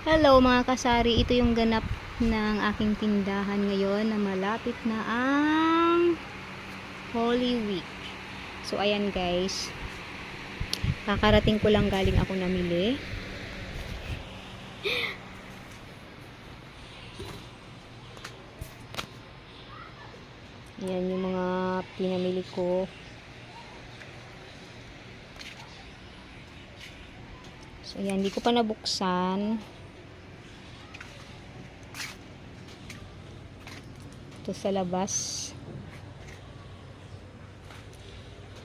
Hello mga kasari, ito yung ganap ng aking tindahan ngayon na malapit na ang Holy Week. So ayan guys, kakarating ko lang galing ako namili. Ayan yung mga pinamili ko. So ayan, hindi ko pa nabuksan. Ito sa labas.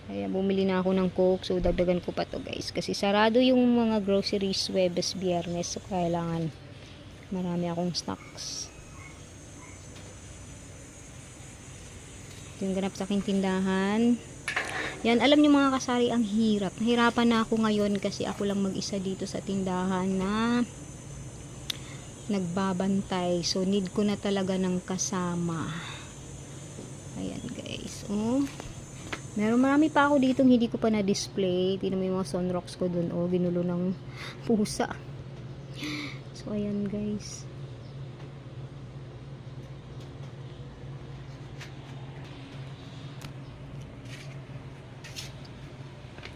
Kaya bumili na ako ng coke. So dagdagan ko pa to guys. Kasi sarado yung mga groceries Webes Biyernes. So kailangan marami akong. Ito yung ganap sa aking tindahan. Yan, alam niyo mga kasari, ang hirap. Nahirapan na ako ngayon kasi ako lang mag-isa dito sa tindahan na nagbabantay. So, need ko na talaga ng kasama. Ayan, guys. Oh. Meron marami pa ako dito hindi ko pa na-display. Tingnan mo yung mga sunrocks ko dun. Oh, ginulo ng pusa. So, ayan, guys.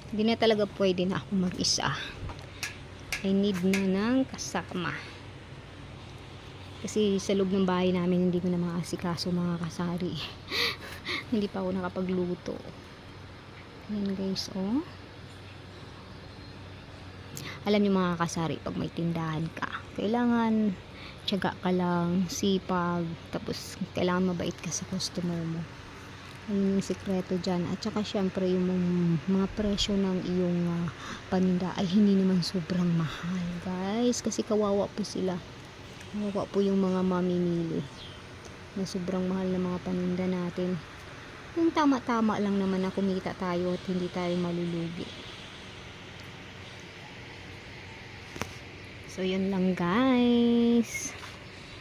Hindi na talaga pwede na ako mag-isa. I need na ng kasama. Kasi sa loob ng bahay namin hindi ko na maasikaso mga kasari. hindi pa ako nakapagluto. Ayan guys, oh. Alam niyo mga kasari, pag may tindahan ka, kailangan tiyaga ka lang, sipag, tapos kailangan mabait ka sa customer mo. Ayun yung sikreto dyan. At saka syempre yung mga- mga presyo ng iyong ah, paninda ay hindi naman sobrang mahal guys. Kasi kawawa po sila. Kawawa po yung mga mamimili. Na sobrang mahal na mga paninda natin. Yung tama-tama lang naman na kumita tayo at hindi tayo malulugi. So yun lang guys.